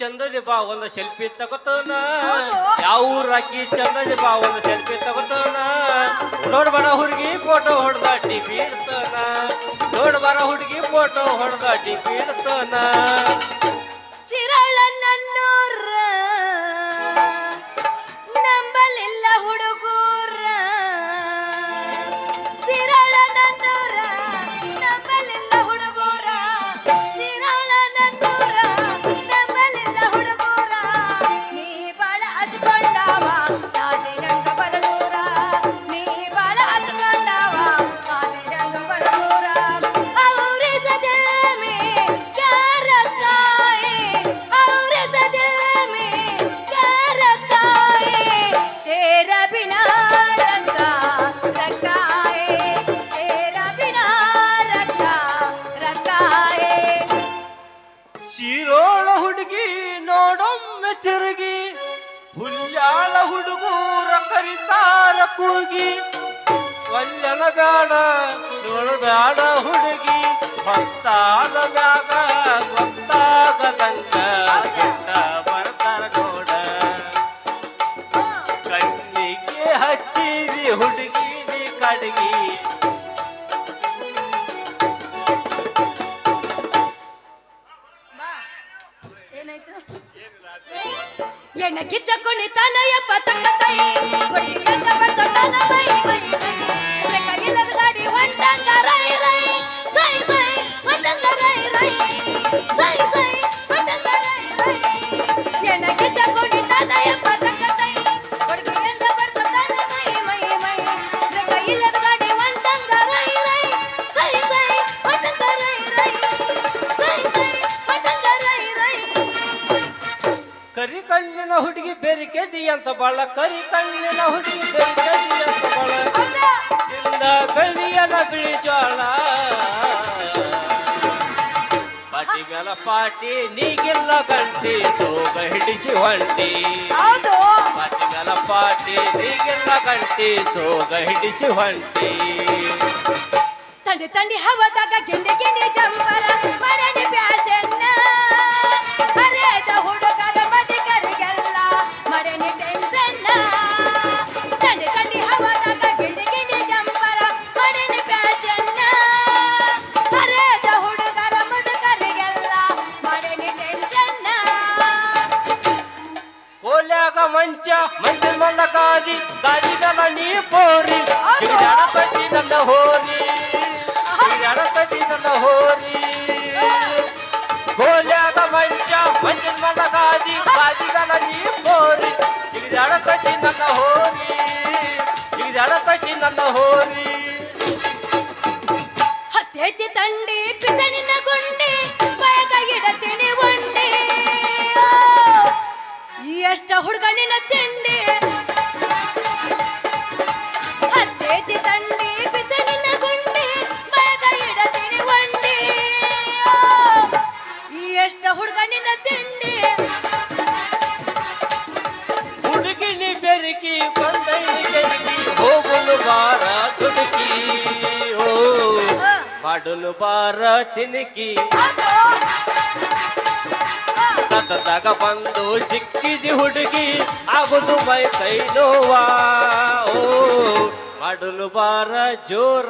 ಚಂದದಿ ಬಾ ಒಂದ ಸೆಲ್ಫಿ ತಗೋತಾನ. ಯಾವ ಊರಾಕಿ ಚಂದದಿ ಬಾ ಒಂದ ಸೆಲ್ಫಿ ತಗೋತಾನ. ನೋಡ್ಬಾರ ಹುಡುಗಿ ಫೋಟೋ ಹೊಡೆದ ಟಿಪಿ ಇಡ್ತಾನ. ನೋಡ್ಬಾರ ಹುಡುಗಿ ಫೋಟೋ ಹೊಡೆದ ಟಿಪಿ ಇಡ್ತಾನ. ಹುಡುಗೂರ ಕರಿತಾರ ಕೂಗಿ ವಲ್ಲನ ಬ್ಯಾಡ ನೋಡಬ್ಯಾಡ ಹುಡುಗಿ ಭಕ್ತಾದ ಬ್ಯಾಗ ಗೊತ್ತಾಗದಂಗ ಎಣ್ಣ ಕಿಚ್ಚ ಕುಣಿತಾನ ಯಪ್ಪ ತಂಗ ಕೈ ಹುಡುಗಿ ಬಾಳ ಕರಿ ಕಣ್ಣಿನ ಹುಡುಗಿ ಬೆರಿಕೆದಿ ಅಂತ ಬಾಳ ಇಂದ ಬೆಳ್ಳಿಯನ ಬಿಳಿ ಜೋಳ ಪಾಟಿ ಮೇಲ ಪಾಟಿ ನೀಗಿಲ್ಲ ಗಂಟಿ ಸೋಗ ಹಿಡಿಸಿ ಹೊಂಟಿ. ಪಾಟಿ ಮೇಲ ಪಾಟಿ ನೀಗಿಲ್ಲ ಗಂಟಿ ಸೋಗ ಹಿಡಿಸಿ ಹೊಂಟಿ. ತಂಡಿ ತಂದೆ ಹವದಾಗ ಗೆಂಡೆ ಗೆಂಡೆ ಜಂಬರ ಮನೆಗೆ ಪ್ಯಾಸನ್ನ ಮಲ್ಲ ಮಂದ ಕಾದಿ ಗಾದಿಗಲ ನೀ ಪೋರಿ. ಕಟ್ಟಿ ನನ್ನ ಹೋರಿ. ಕಟ್ಟಿ ನನ್ನ ಹೋರಿ. ಗೋಲ್ಯಾದ ಮಂಚ ಮಲ್ಲ ಮಂದ ಕಾದಿ ಗಾದಿಗಲ ನೀ ಪೋರಿ. ಕಟ್ಟಿ ನನ್ನ ಹೋರಿ. ಜಿಗಿದಾಡ ನನ್ನ ಹೋರಿ. ಹತ್ತೈತಿ ತಂಡಿ ಪಿಚನಿನ ಗುಂಡಿ ಬಯಕ ಇಡತೀನಿ ಒಂಡಿ ಎಷ್ಟ ಹುಡುಗನಿನ ತಿನಕಿ. ಅದು. ಆ, ಬಂದು ಸಿಕ್ಕಿದಿ ಹುಡುಗಿ. ಆಗುದು ಮೈ ಕೈ ನೋವಾ. ಓ ಮಾಡಲು ಬಾರ ಜೋರ.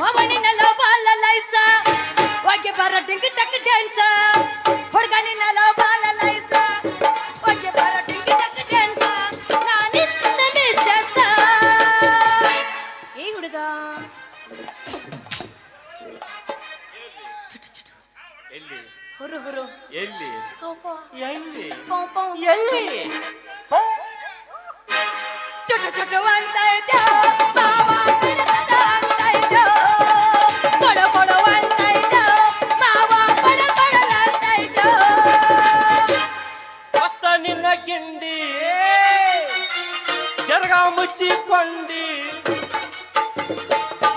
ಮವನಿನ ಲೋಬಾಲ ಲೈಸ. ಒಗ್ಗೆ ಬಾರ ಟಿಂಗ್ ಟಕ್ ಡ್ಯಾನ್ಸ. ಗಿಂಡಿ ಚರ್ಗ ಮುಚ್ಚಿಕೊಂಡಿ.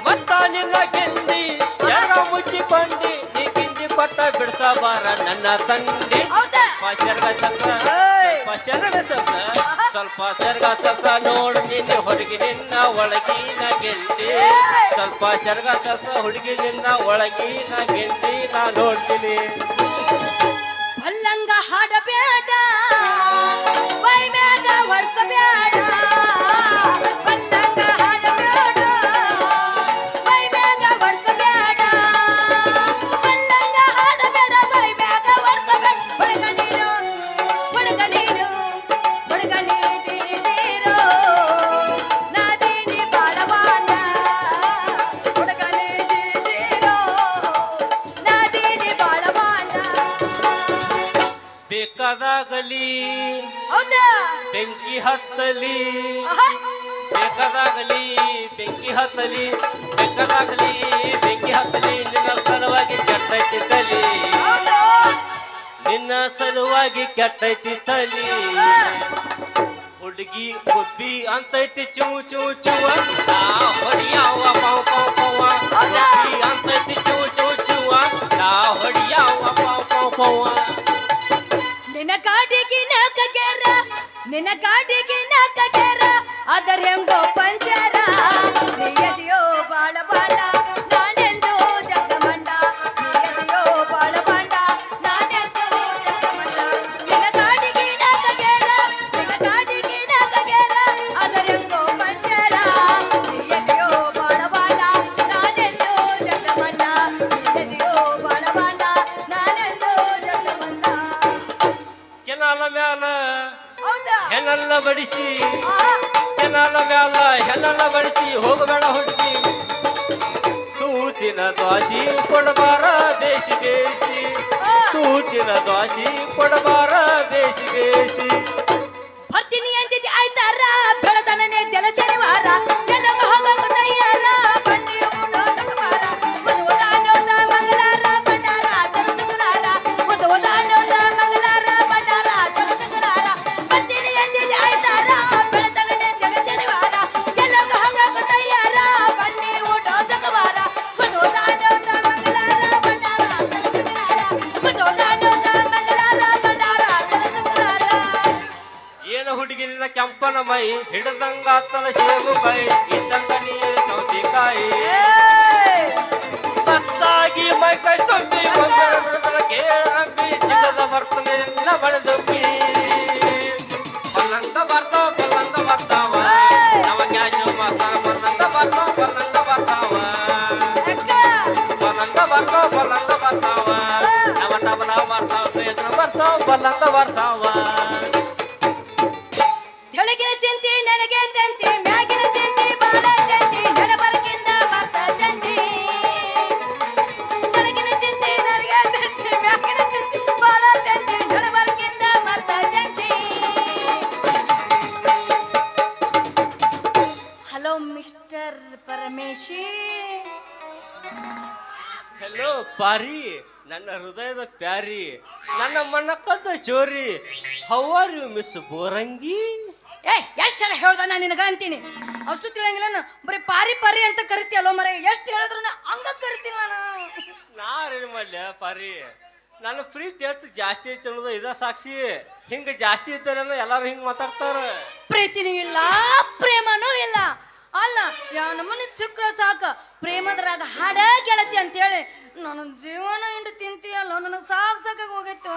ಮತ್ತ ನಿನ್ನ ಕಿಂಡಿ ಚರ್ಗ ಮುಚ್ಚಿಕೊಂಡಿ. ನೀ ಕಿಂಡಿ ಕೊಟ್ಟ ಬಿಡ್ಸಬಾರ ನನ್ನ ತಂದಿ. ಹೌದಾ? ಸ್ವಲ್ಪ ಶರ್ಗ ಸಸ! ಸ್ವಲ್ಪ ಶರ್ಗ ಸಸ ಸ್ವಲ್ಪ ಶರ್ಗ ಸಸ ನೋಡು ನಿನ್ನ ಹೊರಗಿ ನಿನ್ನ ಒಳಗಿನ ಗೆಂಡಿ. ಸ್ವಲ್ಪ ಶರ್ಗ ಸಸ ಹುಡುಗಿ ನಿನ್ನ ಒಳಗಿನ ಗೆಂಡಿ ನಾ ನೋಡ್ತೀನಿ. ಭಲ್ಲಂಗ ಹಾಡಬೇಡ. ಬೇಕಾದಾಗಲಿ ಬೆಂಕಿ ಹತ್ತಲಿ ನಿನ್ನ ಸಲುವಾಗಿ ಕೆಟ್ಟೈತಿ ತಲಿ. ನಿನ್ನ ಸಲುವಾಗಿ ಕೆಟ್ಟೈತಿ ತಲಿ ಹುಡುಗಿ ಗುಬ್ಬಿ ಅಂತೈತಿ, ಚೂ ಚೂ ಚೂವ ನಾ ಹೊಡಿಯಾವ, ಪಾವ್, ಪಾವ ಪಾವ ಅಂತೈತಿ, ಚೂ ಚೂ ಚೂವ ನಾ ಹೊಡಿಯಾವ, ಪಾವ್ ಪಾವ್, ಪಾವ ನಿನ್ನ ಕಾಟಿಗೆ ನಾಕಗ್ಯಾರ ನಿನ್ನ ಕಾಟಿಗೆ ನಾಕಗ್ಯಾರ ಅದರ ಹೆಂಗೋ ಪಂಚರ. ಬಾಳ ತೂತಿನ ದ್ವಾಸಿ ಕೊಡಬಾರ ದೇಶ ಬೇಸಿ ತೂತಿನ ದ್ವಾಸಿ ಕೊಡಬಾರ ದೇಶ ಬೇಸಿ ಬೇದ್ರ ಬರ್ತಾವ ಬಲ್ಲಂತ ಬರ್ತಾವ ತೆಳಗಿನ ಚಿಂತಿ ನನಗೆ ತಂತಿ, ಮ್ಯಾಗಿನ ಚಿಂತೆ ಬಾಳ ತಂತಿ ನಡಬರಕಿಂದ ಬರ್ತ ತಂತಿ. ತೆಳಗಿನ ಚಿಂತೆ ನನಗೆ ತಂತಿ, ಮ್ಯಾಗಿನ ಚಿಂತೆ ಬಾಳ ತಂತಿ ನಡಬರಕಿಂದ ಬರ್ತ ತಂತಿ. Hello mister Parameshi. Hello Paari. ನನ್ನ ಹೃದಯದ ಪ್ಯಾರಿ ನನ್ನ ಮಣ್ಣ ಕದ್ದ ಚೋರಿ. ಹೌ ಆರ್ ಯು ಮಿಸ್ ಬೋರಂಗಿ ಏ ಎಷ್ಟೆಲ್ಲ ಹೇಳ್ದ ನಾನು ನಿನಗ ಅಂತೀನಿ? ಅಷ್ಟು ತಿಳಿಯಂಗಿಲ್ಲ ನಾನು. ಬರೀ ಪಾರಿ ಪಾರಿ ಅಂತ ಕರಿತೀಯಲ್ಲೋ ಮರೆ ಎಷ್ಟು ಹೇಳಿದ್ರು ನಾ ಹಂಗ ಕರಿತೀನಿ ನಾನು. ನಾರೇನು ಮಾಡ್ಲ ಪಾರಿ. ನನ್ನ ಪ್ರೀತಿ ಎಷ್ಟು ಜಾಸ್ತಿ ಐತೆ ಅನ್ನೋದು ಇದ ಸಾಕ್ಷಿ. ಹಿಂಗ ಜಾಸ್ತಿ ಇದ್ದಾರೆಲ್ಲ ಎಲ್ಲಾರು ಹಿಂಗ ಮಾತಾಡ್ತಾರ. ಪ್ರೀತಿನೂ ಇಲ್ಲ ಪ್ರೇಮನೂ ಇಲ್ಲ. ಅಲ್ಲ ಯಾವ ನಮ್ಮನೆ ಸಿಕ್ಕ್ರ ಸಾಕ. ಪ್ರೇಮದ್ರಾಗ ಹಾಡ ಗೆಳತಿ ಅಂತೇಳಿ. ನನ್ನ ಜೀವನ ಹಿಂಡು ತಿಂತೀಯಲ್ಲ ನನ್ನ ಸಾಕ್ ಸಾಕಾಗಿ ಹೋಗಿತ್ತು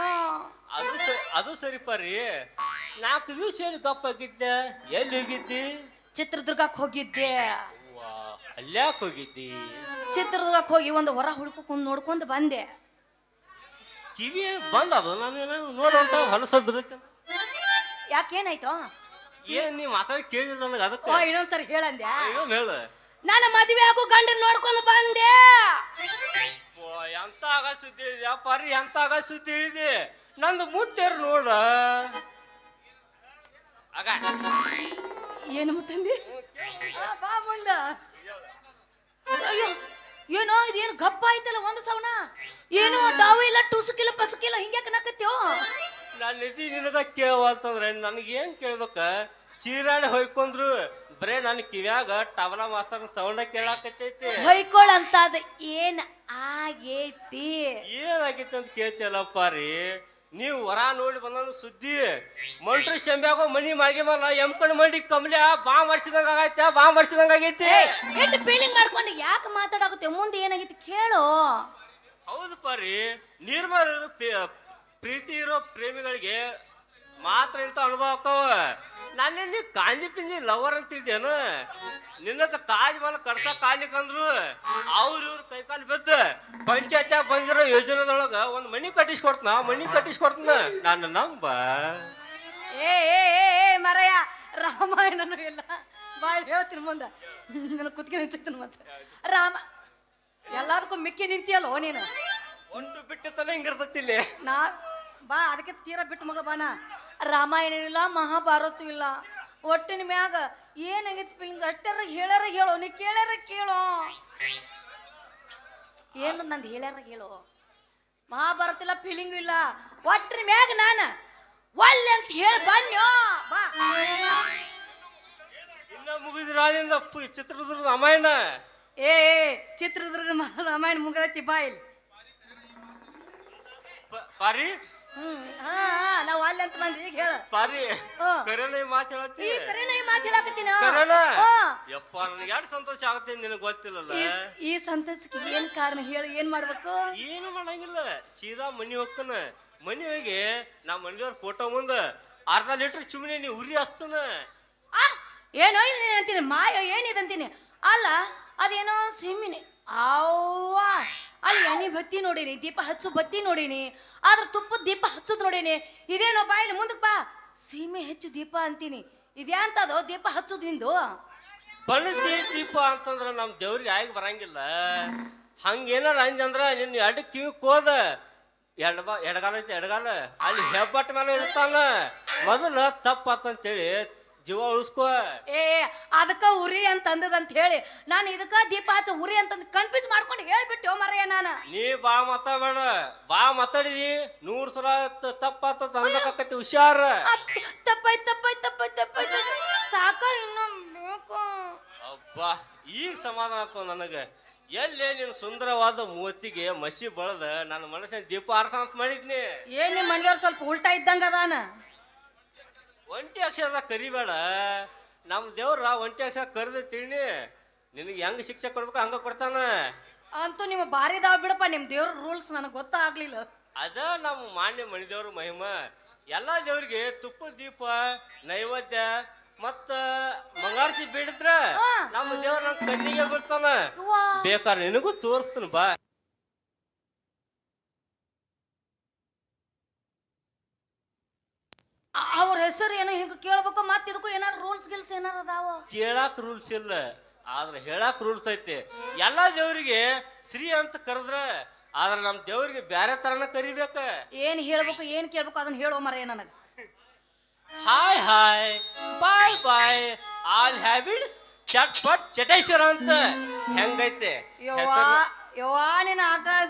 ಅದು ಸ- ಅದು ಸರಿ ಪರಿ. ನಾಲ್ಕು ದಿವಸ ಏನು ತಪ್ಪಾಗಿದ್ದೆ ಎಲ್ಲಿ ಹೋಗಿದ್ದಿ? ಚಿತ್ರದುರ್ಗಕ್ಕೆ ಹೋಗಿದ್ದೆ. ವಾ ಅಲ್ಯಾಕ್ ಹೋಗಿದ್ದಿ? ಚಿತ್ರದುರ್ಗಕ್ಕೆ ಹೋಗಿ ಒಂದು ಹೊರ ಹುಡ್ಕೊಂಡು ನೋಡ್ಕೊಂಡು ಬಂದೆ. ಕಿವಿ ಬಂದ ಅದು ನಾನು? ನೋಡುವಂತ ಹೊಲಸ ಬಿದ್ದೈತೆ ಯಾಕೇನಾಯ್ತು ಏನ್ ನೀ ಮಾತಾಡಿ ಕೇಳಿಲ್ಲ ನನಗೆ ಓ ಅದಕ್ಕೆ ಇನ್ನೊಂದ್ಸರಿ ಹೇಳಂದ್ಯಾ? ಏನು ಹೇಳು. ನಾನು ಮದುವೆ ಆಗೋ ಗಂಡನ್ ನೋಡ್ಕೊಂಡು ಬಂದೆ. ಓ, ಎಂತ ಆಗ ಸುದ್ದಿ ಹೇಳಿದ್ಯಾ ಪರಿ ಎಂತ ಆಗ ಸುದ್ದಿ ಹೇಳಿದೆ ನಂದು ಮುಟ್ಟೇರು ನೋಡ. ಆಗ. ಏನು ಮುಟ್ಟಂದಿ? ಆ, ಬಾ ಮುಂದ. ಅಯ್ಯೋ ಏನೋ ಇದೇನು ಗಪ್ಪ ಆಯ್ತಲ್ಲ ಒಂದು ಸವನ? ಏನು ಡಾವು ಇಲ್ಲ ಟುಸುಕಿಲ್ಲ ಪಸುಕಿಲ್ಲ ಹಿಂಗ್ಯಾಕ ನಕ್ಕತ್ಯೋ ನನ್ನ ನಿಧಿ ನಿನಗ ಕೇಳವಲ್ತಂದ್ರೆ ನನಗೇನ್ ಕೇಳ್ಬೇಕ? ಚೀರಾಡಿ ಹೊಯ್ಕೊಂಡ್ರು. ಬರೇ ನನ್ನ ಕಿವ್ಯಾಗ ಟವಲ ಮಾಸ್ತರ್ ಸೌಂಡ ಕೇಳಾಕತ್ತೈತಿ. ಹೊಯ್ಕೊಳ್ ಅಂತದ ಏನ್ ಆಗೈತಿ? ಏನಾಗೈತಿ ಅಂತ ಕೇಳ್ತಿಯಲ್ಲ ರೀ. ನೀವು ಹೊರ ನೋಡಿ ಬಂದ ಸುದ್ದಿ. ಮಂಟ್ರ ಶಂಬ್ಯಾಗ ಮನಿ ಮಾಗಿ ಮಲ್ಲ ಎಂಕಣ್ ಮಂಡಿ ಕಮ್ಲ್ಯ ಬಾ ಮಾಡಿಸಿದಂಗ ಆಗೈತೆ ಬಾ ಮಾಡಿಸಿದಂಗ ಆಗೈತಿ. ಎಷ್ಟು ಫೀಲಿಂಗ್ ಮಾಡ್ಕೊಂಡು ಯಾಕೆ ಮಾತಾಡಾಗುತ್ತೆ ಮುಂದೆ ಏನಾಗಿತ್ತು ಕೇಳು. ಹೌದು ಪಾರಿ ನಿರ್ಮಲ ಪ್ರೀತಿ ಇರೋ ಪ್ರೇಮಿಗಳಿಗೆ ಮಾತ್ರ ಇಂಥ ಅನುಭವ ಆಗ್ತಾವ. ನಾನು ನೀ ಕಾಂಜಿ ಪಿಂಜಿ ಲವರ್ ಅಂತಿದ್ದೇನು. ನಿನ್ನದ ತಾಜ್ ಮಹಲ್ ಕಡ್ಸ ಕಾಲಿಕಂದ್ರು ಅವ್ರ ಕೈ ಕೈಕಾಲು ಬಿದ್ದ ಪಂಚಾಯತ್ಯಾಗ ಬಂದಿರೋ ಯೋಜನೆದೊಳಗ ಒಂದ್ ಮನಿ ಕಟ್ಟಿಸ್ಕೊಡ್ತನ ಮನಿ ಕಟ್ಟಿಸ್ಕೊಡ್ತನ. ನಾನು ನಂಬ. ಏ ಏ ಏ ರಾಮಾಯಣನೂ ಇಲ್ಲ. ಬಾಯ್ ಹೇಳ್ತೀನಿ ಮುಂದೆ. ನನ್ನ ಕುತ್ಕೆ ನಿಂತಿರ್ತೀನಿ ಮತ್ತೆ. ರಾಮ ಎಲ್ಲದಕ್ಕೂ ಮಿಕ್ಕಿ ನಿಂತಿಯಲ್ಲೋ ನೀನು? ಒಂದು ತಲೆ ಹಿಂಗಿರ್ತತಿ ಇಲ್ಲಿ. ನಾ ಬಾ ಅದಕ್ಕೆ ತೀರಾ ಬಿಟ್ಟು ಮಗ ಬಾನ. ರಾಮಾಯಣ ಇಲ್ಲ ಮಹಾಭಾರತ ಇಲ್ಲ. ಒಟ್ಟಿನ ಮ್ಯಾಗ ಏನಾಗೈತಿ ಫೀಲಿಂಗ್ಸ್ ಅಷ್ಟರ ಹೇಳ್ಯಾರ ಹೇಳೋ ನೀ ಕೇಳ್ಯಾರ ಕೇಳೋ. ಏನು ನಂದು ಹೇಳ್ಯಾರ ಹೇಳೋ? ಮಹಾಭಾರತ ಇಲ್ಲ ಫೀಲಿಂಗ್ ಇಲ್ಲ. ಒಟ್ಟಿನ ಮ್ಯಾಗ ನಾನು ಒಳ್ಳೆ ಅಂತ ಹೇಳಿ ಬನ್ಯೋ ಬಾ. ಇನ್ನ ಚಿತ್ರದುರ್ಗ ರಾಮಾಯಣ. ಏ ಚಿತ್ರದುರ್ಗ ರಾಮಾಯಣ ಮುಗದೈತಿ ಬಾ ಇಲ್ಲಿ. ಬಾರಿ. ಹ್ಮ್. ಹಾ ನಾವು ಅಲ್ಲಿ ಅಂತ ಬಂದು ಈಗ ಹೇಳ. ಪಾರಿ. ಕರೆನ ಮಾತು ಹೇಳತ್ತಿ. ಈ ಕರೆನ ಈ ಮಾತು ಹೇಳಾಕತ್ತೀನ ಕರೆನ ಹಾ. ಯಪ್ಪ ನನಗೆ ಎರಡು ಸಂತೋಷ ಆಗುತ್ತೆ ನಿನಗೆ ಗೊತ್ತಿಲ್ಲಲ್ಲ? ಈ- ಈ ಸಂತಸಕ್ಕೆ ಏನ್ ಕಾರಣ ಹೇಳಿ ಏನ್ ಮಾಡ್ಬೇಕು? ಏನು ಮಾಡಂಗಿಲ್ಲ. ಸೀದಾ ಮನಿ ಹೋಗ್ತಾನ. ಮನಿ ಹೋಗಿ ನಾ ಮನೆಯವ್ರ ಫೋಟೋ ಮುಂದ ಅರ್ಧ ಲೀಟರ್ ಚುಮ್ನಿ ನೀ ಉರಿ ಹಸ್ತನ ಆ ಏನೋ ಇದು ಅಂತೀನಿ ಮಾಯೋ ಏನಿದಂತೀನಿ. ಅಲ್ಲ ಅದೇನೋ ಸಿಮ್ಮಿನಿ. ಅವ್ವ. ಅಲ್ಲಿ ಎಣ್ಣೆ ಬತ್ತಿ ನೋಡೀನಿ, ದೀಪ ಹಚ್ಚು ಬತ್ತಿ ನೋಡೀನಿ, ಆದ್ರೆ ತುಪ್ಪದ ದೀಪ ಹಚ್ಚುದು ನೋಡೀನಿ. ಇದೇನೋ ಬಾಯಿ ಮುಂದಕ್ಕೆ ಬಾ, ಸೀಮೆ ಹೆಚ್ಚು ದೀಪ ಅಂತೀನಿ. ಇದ್ಯಾಂತದೋ ದೀಪ ಹಚ್ಚುದ್ ನಿಂದು? ದೀಪ ಅಂತಂದ್ರ ನಮ್ ದೇವ್ರಿಗೆ ಆಗಿ ಬರಂಗಿಲ್ಲ. ಹಂಗೇನಾರ ಅಂದ್ರ ನಿನ್ನ ಎರಡು ಕಿವಿ ಕೋದ ಎಡ ಬಾ, ಎಡಗಾಲ ಐತಿ, ಎಡಗಾಲ. ಅಲ್ಲಿ ಹೆಬ್ಬಟ್ಟ ಮೇಲೆ ಇರ್ತಾನ. ಮೊದಲ ತಪ್ಪಾತಂತೇಳಿ ಜೀವ ಉಳಿಸ್ಕೋ. ಏ ಅದಕ್ಕ ಉರಿ ಅಂತ ಅಂದದಂತ ಹೇಳಿ. ನಾನು ಇದಕ್ಕ ದೀಪ ಹಚ್ಚ ಉರಿ ಅಂತಂದು ಕನ್ಫ್ಯೂಸ್ ಮಾಡ್ಕೊಂಡು ಹೇಳ್ಬಿಟ್ಟು ಮರೆಯ ನಾನು. ನೀ ಬಾ ಮಾತಾಡ ಬಾ ಮಾತಾಡಿದಿ ನೂರ್ ಸಲ ತಪ್ಪಾತ ಅಂದಕತಿ ಹುಷಾರ. ತಪ್ಪಾಯ್ ತಪ್ಪಾಯ್ ತಪ್ಪಾಯ್ ತಪ್ಪಾಯ್ ಸಾಕ ಇನ್ನೊಂದು ಬೇಕು ಅಬ್ಬಾ ಈಗ ಸಮಾಧಾನ ಆಗ್ತದ ನನಗೆ. ಎಲ್ಲೇ ನಿನ್ ಸುಂದರವಾದ ಮೂವತ್ತಿಗೆ ಮಸಿ ಬಳದ ನನ್ನ ಮನಸ್ಸಿನ ದೀಪ ಆರ್ಸ ಅಂತ ಮಾಡಿದ್ನಿ. ಏನ್ ನಿಮ್ಮ ಮನೆಯವ್ರು ಸ್ವಲ್ಪ ಉಲ್ಟಾ ಇದ್ದಂಗ ಅದಾನ. ಒಂಟಿ ಅಕ್ಷರ ಕರಿಬೇಡ. ನಮ್ಮ ದೇವ್ರ ಒಂಟಿ ಅಕ್ಷರ ಕರೆದ ತಿಳಿ ನಿನಗೆ ಹೆಂಗ್ ಶಿಕ್ಷೆ ಕೊಡ್ಬೇಕು ಹಂಗ ಕೊಡ್ತಾನ. ಅಂತೂ ನಿಮ್ಮ ಭಾರಿ ದಾವ್ ಬಿಡಪ್ಪ ನಿಮ್ ದೇವ್ರ ರೂಲ್ಸ್ ನನಗೆ ಗೊತ್ತಾಗ್ಲಿಲ್ಲ ಅದ ನಮ್ಮ ಮಾನ್ಯ ಮಣಿದೇವ್ರ ಮಹಿಮ. ಎಲ್ಲಾ ದೇವ್ರಿಗೆ ತುಪ್ಪ ದೀಪ ನೈವೇದ್ಯ ಮತ್ತ ಮಂಗಾರ್ಸಿ ಬೇಡಿದ್ರ. ನಮ್ಮ ದೇವ್ರ ನನ್ನ ಕಣ್ಣಿಗೆ ಬಿಡ್ತಾನ ಬೇಕಾದ್ರೆ ನಿನಗೂ ತೋರಿಸ್ತಾನ ಬಾ ಆ- ಅವ್ರ ಹೆಸರು ಏನೋ ಹಿಂಗ ಕೇಳ್ಬೇಕು? ಮತ್ತೆ ಇದಕ್ಕೂ ಏನಾರ ರೂಲ್ಸ್ ಗಿಲ್ಸ್ ಏನಾರ ಅದಾವ? ಕೇಳಾಕ್ ರೂಲ್ಸ್ ಇಲ್ಲ. ಆದ್ರೆ ಹೇಳಾಕ್ ರೂಲ್ಸ್ ಐತಿ. ಎಲ್ಲಾ ದೇವರಿಗೆ ಶ್ರೀ ಅಂತ ಕರೆದ್ರ ಆದ್ರೆ ನಮ್ ದೇವ್ರಿಗೆ ಬ್ಯಾರೆ ತರನ ಕರಿಬೇಕ. ಏನ್ ಹೇಳ್ಬೇಕು ಏನ್ ಕೇಳ್ಬೇಕು ಅದನ್ನ ಹೇಳೋ ಮರ ನನಗ. Hi hi bye bye all habits ಚಟ್ ಪಟ್ ಚಟೇಶ್ವರ ಅಂತ. ಹೆಂಗೈತೆ? ಯವ್ವಾ. ನಿನ್ನ ಆಕಾಶ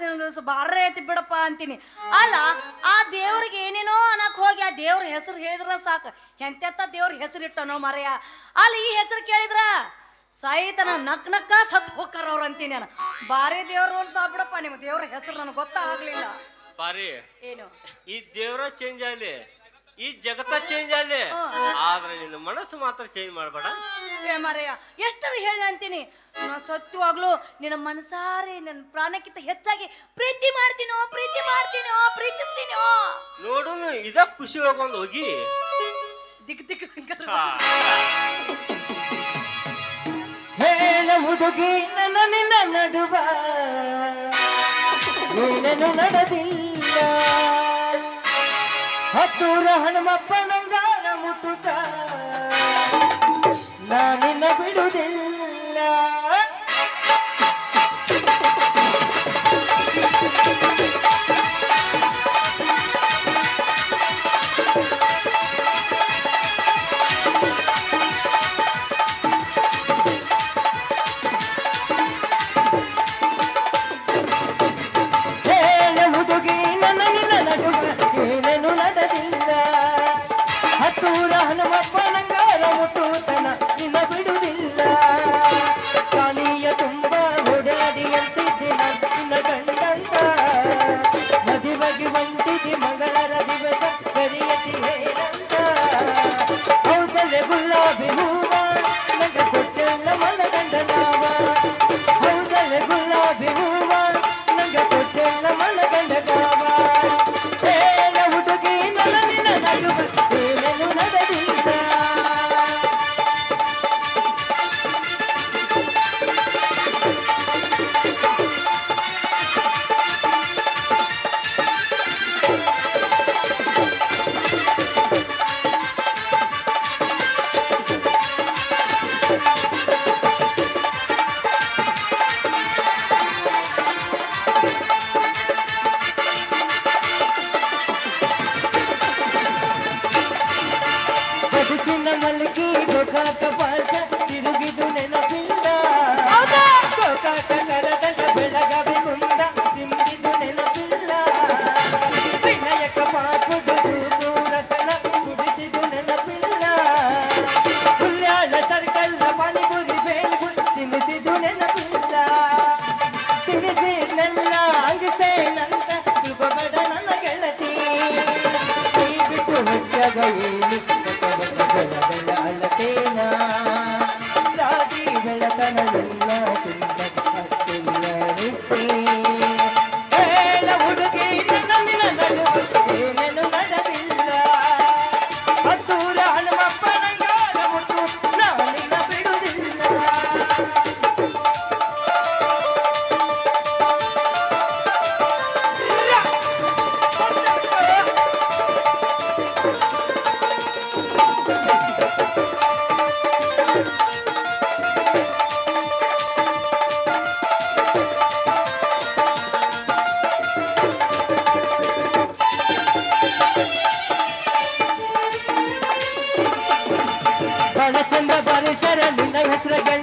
ಬಾರ್ರೆ ಐತಿ ಬಿಡಪ್ಪ ಅಂತೀನಿ. ಅಲ್ಲ ಆ ದೇವ್ರಿಗೆ ಏನೇನೋ ಅನ್ನಕ್ ಹೋಗಿ ಆ ದೇವ್ರ ಹೆಸರು ಹೇಳಿದ್ರ ಸಾಕು. ಎಂತೆತ್ತ ದೇವ್ರ ಹೆಸರು ಇಟ್ಟನೋ ಮರೆಯ. ಅಲ್ಲ ಈ ಹೆಸರು ಕೇಳಿದ್ರ ಸಾಯಿತನ ನಕ್ ನಕ್ಕ ಸತ್ ಹೋಗ್ತಾರ ಅವ್ರ ಅಂತೀನಿ ನಾನು. ಬಾರಿ ದೇವ್ರ ಬಿಡಪ್ಪ ನಿಮ್ಗೆ ದೇವ್ರ ಹೆಸರು ನನಗೆ ಗೊತ್ತಾಗ್ಲಿಲ್ಲ. ಬಾರಿ. ಏನು? ಈ ದೇವ್ರ ಚೇಂಜ್ ಆಗ್ಲಿ ಈ ಜಗತ್ತ ಚೇಂಜ್ ಆದೆ. ಆದ್ರೆ ನಿನ್ನ ಮನಸ್ಸು ಮಾತ್ರ ಚೇಂಜ್ ಮಾಡ್ಬೇಡ. ಏ ಮರೆಯ ಎಷ್ಟರ ಹೇಳಿ ಅಂತೀನಿ? ನಾ ಸತ್ಯವಾಗ್ಲು ನಿನ್ನ ಮನಸಾರೆ ನನ್ನ ಪ್ರಾಣಕ್ಕಿಂತ ಹೆಚ್ಚಾಗಿ ಪ್ರೀತಿ ಮಾಡ್ತೀನೋ ಪ್ರೀತಿ ಮಾಡ್ತೀನೋ ಪ್ರೀತಿಸ್ತೀನೋ. ನೋಡು ಇದ ಖುಷಿ ಒಳಗೊಂದು ಹೋಗಿ. ದಿಕ್ ದಿಕ್. ಹೇಳ ಹುಡುಗಿ ನನ್ನ ನಿನ್ನ ನಡುವ. ಏನೇನು ನಡೆದಿಲ್ಲ. ಹತ್ತೂರ ಹನುಮಪ್ಪನಂಗಾರ ಮುಟ್ಟುತ್ತ? ನಾನಿನ್ನ ಬಿಡುವುದಿಲ್ಲ. ಹತ್ತೂರ ಹನುಮಪ್ಪನಂಗಾರ ಮುಟ್ಟುತನ ನಿನ್ನ ಹೊಚ್ಚಾಗ That's the